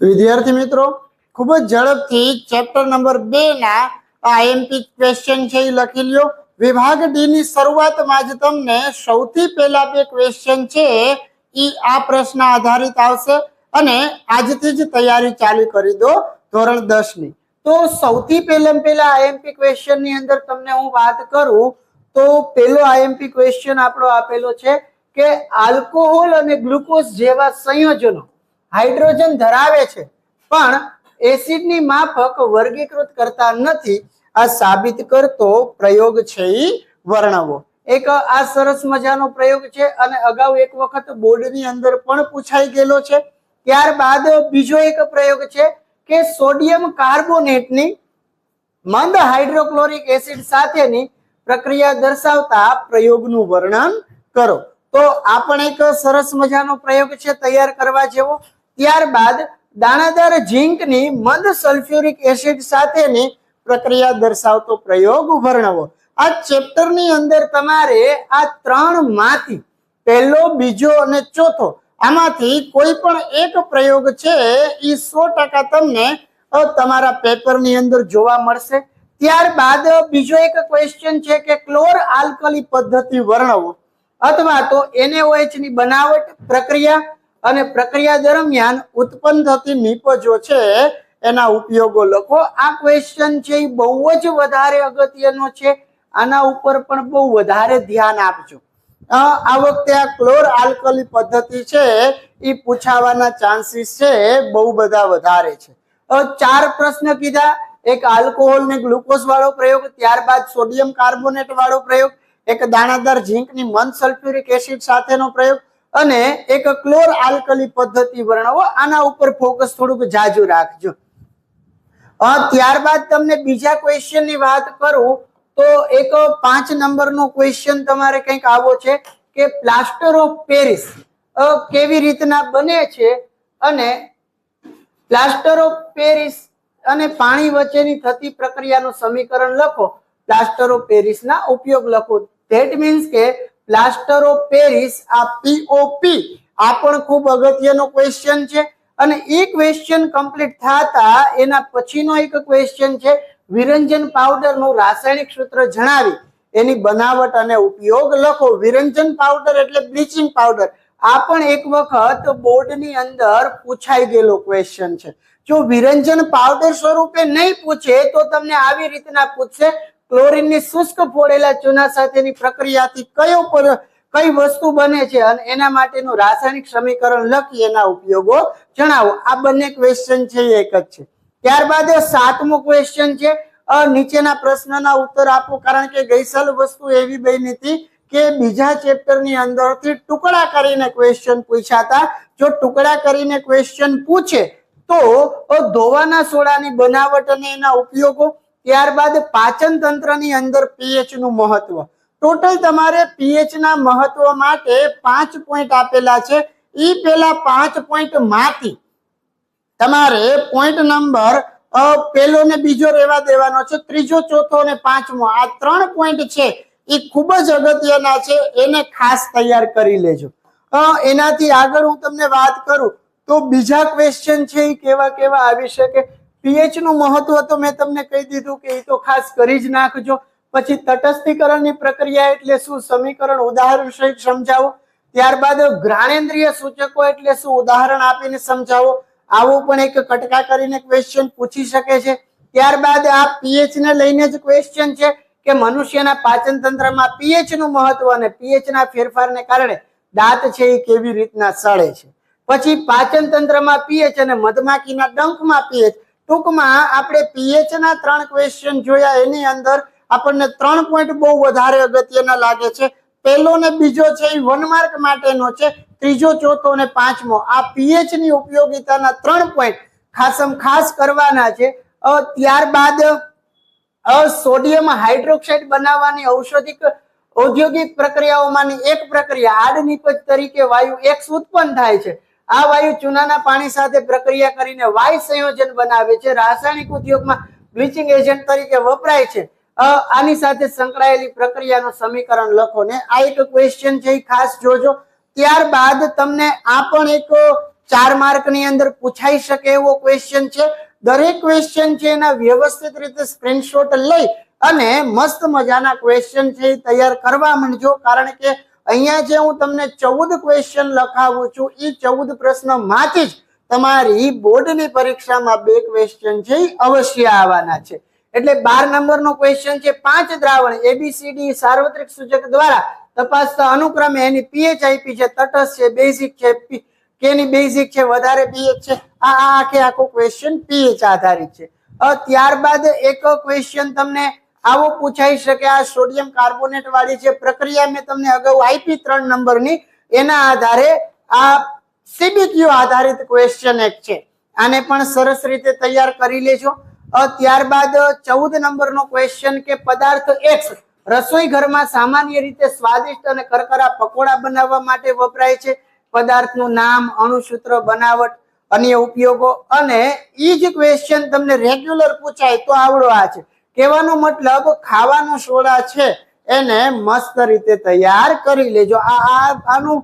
વિદ્યાર્થી મિત્રો, ખૂબ જ ઝડપથી ચેપ્ટર નંબર બે ના આઈએમપી ક્વેશ્ચન છે એ લખી લ્યો. વિભાગ ડી ની શરૂઆતમાં જ તમને સૌથી પહેલા બે ક્વેશ્ચન છે એ આ પ્રશ્ન આધારિત આવશે અને આજથી જ તૈયારી ચાલુ કરી દો ધોરણ દસની. તો સૌથી પહેલા પહેલા આઈએમપી ક્વેશ્ચનની અંદર તમને હું વાત કરું, તો પેલો આઈએમપી ક્વેશ્ચન આપણો આપેલો છે કે આલ્કોહોલ અને ગ્લુકોઝ જેવા સંયોજનો હાઇડ્રોજન ધરાવે છે. પણ એસિડની માફક વર્ગીકૃત કરતા નથી. આ સાબિત કરતો પ્રયોગ છે વર્ણવો. એક આ સરસ મજાનો પ્રયોગ છે અને અગાઉ એક વખત બોર્ડની અંદર પણ પૂછાઈ ગયેલો છે. ત્યારબાદ બીજો એક પ્રયોગ છે કે સોડિયમ કાર્બોનેટની મંદ હાઇડ્રોક્લોરિક એસિડ સાથેની પ્રક્રિયા દર્શાવતા પ્રયોગનું વર્ણન કરો. તો આ પણ એક સરસ મજાનો પ્રયોગ છે તૈયાર કરવા જેવો. ત્યારબાદ દાણાદાર ઝીંકની મંદ સલ્ફ્યુરિક એસિડ સાથેની પ્રક્રિયા દર્શાવતો પ્રયોગ વર્ણવો આ ચેપ્ટરની અંદર તમારે આ ત્રણમાંથી પહેલો, બીજો અને ચોથો આમાંથી કોઈ પણ એક પ્રયોગ છે એ સો ટકા તમને તમારા પેપરની અંદર જોવા મળશે. ત્યારબાદ બીજો એક ક્વેશ્ચન છે કે ક્લોર આલ્કલી પદ્ધતિ વર્ણવો. અથવા તો એનએઓએચની બનાવટ પ્રક્રિયા અને પ્રક્રિયા દરમિયાન ઉત્પન્ન થતી નિપજો છે, એના ઉપયોગો લખો. આ ક્વેશ્ચન છે એ બહુ જ વધારે અગત્યનો છે. આના ઉપર પણ બહુ વધારે ધ્યાન આપજો. આ વખતે આ ક્લોર આલ્કલી પદ્ધતિ છે એ પૂછાવાના ચાન્સીસ છે બહુ બધા વધારે છે. ચાર પ્રશ્ન કીધા. એક આલ્કોહોલ ને ગ્લુકોઝ વાળો પ્રયોગ, ત્યારબાદ સોડિયમ કાર્બોનેટ વાળો પ્રયોગ, એક દાણાદાર ઝીંકની મન સલ્ફ્યુરિક એસિડ સાથેનો પ્રયોગ અને એક ક્લોર આલ્કલી પદ્ધતિ વર્ણવો, આના ઉપર ફોકસ થોડુંક જાજુ રાખજો. ત્યારબાદ તમને બીજા ક્વેશ્ચનની વાત કરું, તો એક પાંચ નંબરનો ક્વેશ્ચન તમારે કંઈક આવો છે કે પ્લાસ્ટર ઓફ પેરિસ કેવી રીતના બને છે અને પ્લાસ્ટર ઓફ પેરિસ અને પાણી વચ્ચેની થતી પ્રક્રિયાનું સમીકરણ લખો. પ્લાસ્ટર ઓફ પેરિસના ઉપયોગ લખો. ધેટ મીન્સ કે પ્લાસ્ટર ઓફ પેરિસ આ પીઓપી આ પણ ખૂબ અગત્યનો ક્વેશ્ચન છે. અને એ ક્વેશ્ચન કમ્પ્લીટ થતા એના પછીનો એક ક્વેશ્ચન છે, વિરંજન પાવડરનું રાસાયણિક સૂત્ર જણાવી. એની બનાવટ અને ઉપયોગ લખો. વિરંજન પાવડર એટલે બ્લીચિંગ પાવડર આ પણ એક વખત બોર્ડની અંદર પૂછાઈ ગયેલો ક્વેશ્ચન છે. જો વિરંજન પાવડર સ્વરૂપે નહીં પૂછે તો તમને આવી રીતના પૂછશે. ક્લોરીનની શુષ્ક ફોડેલા ચૂના સાથેની પ્રક્રિયાથી કયો પર- કઈ વસ્તુ બને છે અને એના માટેનું રાસાયણિક સમીકરણ લખી એના ઉપયોગો જણાવો. આ બંને ક્વેશ્ચન છે એક જ છે. ત્યારબાદ સાતમો ક્વેશ્ચન છે. નીચેના પ્રશ્નના ઉત્તર આપો, કારણ કે ગઈસાલ વસ્તુ એવી બની હતી કે બીજા ચેપ્ટરની અંદરથી ટુકડા કરીને ક્વેશ્ચન પૂછાતા જો ટુકડા કરીને ક્વેશ્ચન પૂછે તો ધોવાના સોડાની બનાવટ અને એના ઉપયોગો ત્યારબાદ પાચન તંત્રની અંદર પીએચનું મહત્વ. ટોટલ તમારે પીએચ ના મહત્વ માટે પાંચ પોઈન્ટ આપેલા છે. એ પેલા પાંચ પોઈન્ટમાંથી તમારે પોઈન્ટ નંબર પેલો ને બીજો રહેવા દેવાનો છે. ત્રીજો, ચોથો અને પાંચમો. આ ત્રણ પોઈન્ટ છે. એ ખૂબ જ અગત્યના છે. એને ખાસ તૈયાર કરી લેજો. એનાથી આગળ હું તમને વાત કરું તો બીજા ક્વેશ્ચન છે એ કેવા કેવા આવી શકે? પીએચનું મહત્વ તો મેં તમને કહી દીધું કે એ તો ખાસ કરી જ નાખજો. પછી તટસ્થીકરણની પ્રક્રિયા એટલે શું? સમીકરણ ઉદાહરણ સહિત સમજાવો. ત્યારબાદ ઘ્રાણેન્દ્રિય સૂચકો એટલે શું? ઉદાહરણ આપીને સમજાવો. આવું પણ એક કટકા કરીને ક્વેશ્ચન પૂછી શકે છે. ત્યારબાદ આ પીએચ ને લઈને જ ક્વેશ્ચન છે કે મનુષ્યના પાચન તંત્રમાં પીએચનું મહત્વ અને પીએચ ના ફેરફારને કારણે દાંત છે એ કેવી રીતના સળે છે? પછી પાચન તંત્રમાં પીએચ અને મધમાખીના ડંખમાં પીએચ. ટૂંકમાં આપણે પીએચ ના ત્રણ ક્વેશ્ચન જોયા, એની અંદર આપણને ત્રણ પોઈન્ટ બહુ વધારે અગત્યના લાગે છે. પહેલો ને બીજો છે એ વન માર્ક માટેનો છે. ત્રીજો, ચોથો અને પાંચમો. આ પીએચની ઉપયોગિતાના ત્રણ પોઈન્ટ ખાસમ ખાસ કરવાના છે. ત્યારબાદ સોડિયમ હાઇડ્રોક્સાઇડ બનાવવાની ઔષધિક ઔદ્યોગિક પ્રક્રિયાઓમાંની એક પ્રક્રિયા આડ નિપજ તરીકે વાયુ એક્સ ઉત્પન્ન થાય છે. આ વાયુ ચૂનાના પાણી સાથે પ્રક્રિયા કરીને વાયુ સંયોજન બનાવે છે. રાસાયણિક ઉદ્યોગમાં બ્લીચિંગ એજન્ટ તરીકે વપરાય છે. આની સાથે સંકળાયેલી પ્રક્રિયાનું સમીકરણ લખો ને. આ એક ક્વેશ્ચન છે ખાસ જોજો. ત્યારબાદ તમને આ પણ એક ચાર માર્કની અંદર પૂછાઈ શકે એવો ક્વેશ્ચન છે. દરેક ક્વેશ્ચન છે એના વ્યવસ્થિત રીતે સ્ક્રીનશોટ લઈ અને મસ્ત મજાના ક્વેશ્ચન છે તૈયાર કરવા માંડજો. કારણ કે અહીંયા જે હું તમને ચૌદ ક્વેશ્ચન લખાવું છું એ ચૌદ પ્રશ્નમાંથી જ તમારી બોર્ડની પરીક્ષામાં બે ક્વેશ્ચન છે એ અવશ્ય આવવાના છે. એટલે બાર નંબરનો ક્વેશ્ચન છે, પાંચ દ્રાવણ એબીસીડી સાર્વત્રિક સૂચક દ્વારા તપાસતા અનુક્રમે એની પીએચ આપી છે, તટસ્થ છે બેઝિક છે કેની બેઝિક છે, વધારે પીએચ છે, આ આખે આખો ક્વેશ્ચન પીએચ આધારિત છે. ત્યારબાદ એક ક્વેશ્ચન તમને આવો પૂછાઈ શકે આ સોડિયમ કાર્બોનેટ વાળી જે પ્રક્રિયા મેં તમને અગાઉ આપી ત્રણ નંબરની, એના આધારે આ સીબીક્યુ આધારિત ક્વેશ્ચન એક છે. આને પણ સરસ રીતે તૈયાર કરી લેજો. ત્યારબાદ ચૌદ નંબરનો ક્વેશ્ચન કે પદાર્થ એક્સ રસોઈ ઘરમાં સામાન્ય રીતે સ્વાદિષ્ટ અને કરકરા પકોડા બનાવવા માટે વપરાય છે. પદાર્થનું નામ, અણુસૂત્ર, બનાવટ, અન્ય ઉપયોગો અને ઈ જ ક્વેશ્ચન તમને રેગ્યુલર પૂછાય તો આવડો આ છે. કહેવાનો મતલબ ખાવાનો સોડા છે, એને મસ્ત રીતે તૈયાર કરી લેજો. આનું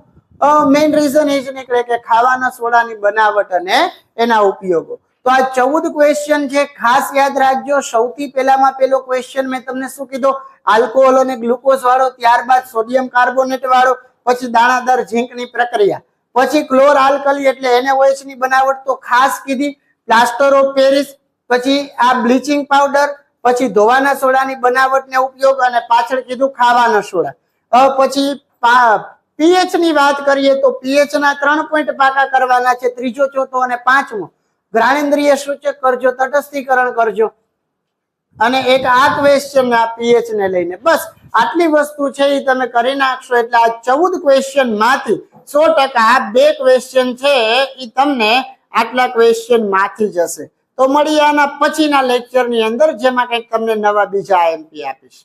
મેઇન રીઝન એ જ નીકળે કે ખાવાના સોડાની બનાવટ અને એના ઉપયોગો. તો આ ચૌદ ક્વેશ્ચન છે, ખાસ યાદ રાખજો. સૌથી પહેલામાં પહેલો ક્વેશ્ચન મેં તમને શું કીધું? આલ્કોહોલ અને ગ્લુકોઝ વાળો, ત્યારબાદ સોડિયમ કાર્બોનેટ વાળો, પછી દાણાદાર ઝીંકની પ્રક્રિયા. પછી ક્લોર આલ્કલી એટલે એને ની બનાવટ તો ખાસ કીધી. પ્લાસ્ટર ઓફ પેરિસ પછી આ બ્લીચિંગ પાવડર પછી ધોવાના સોડાની બનાવટને ઉપયોગ અને પાછળ કીધું ખાવાના સોડા. પછી પીએચની વાત કરીએ તો પીએચ ના ત્રણ પોઈન્ટ પાકા કરવાના છે. ત્રીજો, ચોથો અને પાંચમો. જ્ઞાનેન્દ્રિય સૂચક કરજો, તટસ્થીકરણ કરજો. અને એક આ ક્વેશ્ચન આ પીએચ ને લઈને. બસ, આટલી વસ્તુ છે એ તમે કરી નાખશો. એટલે આ ચૌદ ક્વેશ્ચનમાંથી સો ટકા બે ક્વેશ્ચન છે એ તમને આટલા ક્વેશ્ચનમાંથી જશે. તો મળીએ આના પછીના લેક્ચરની અંદર જેમાં કંઈક તમને નવા બીજા આઈએમપી આપીશ.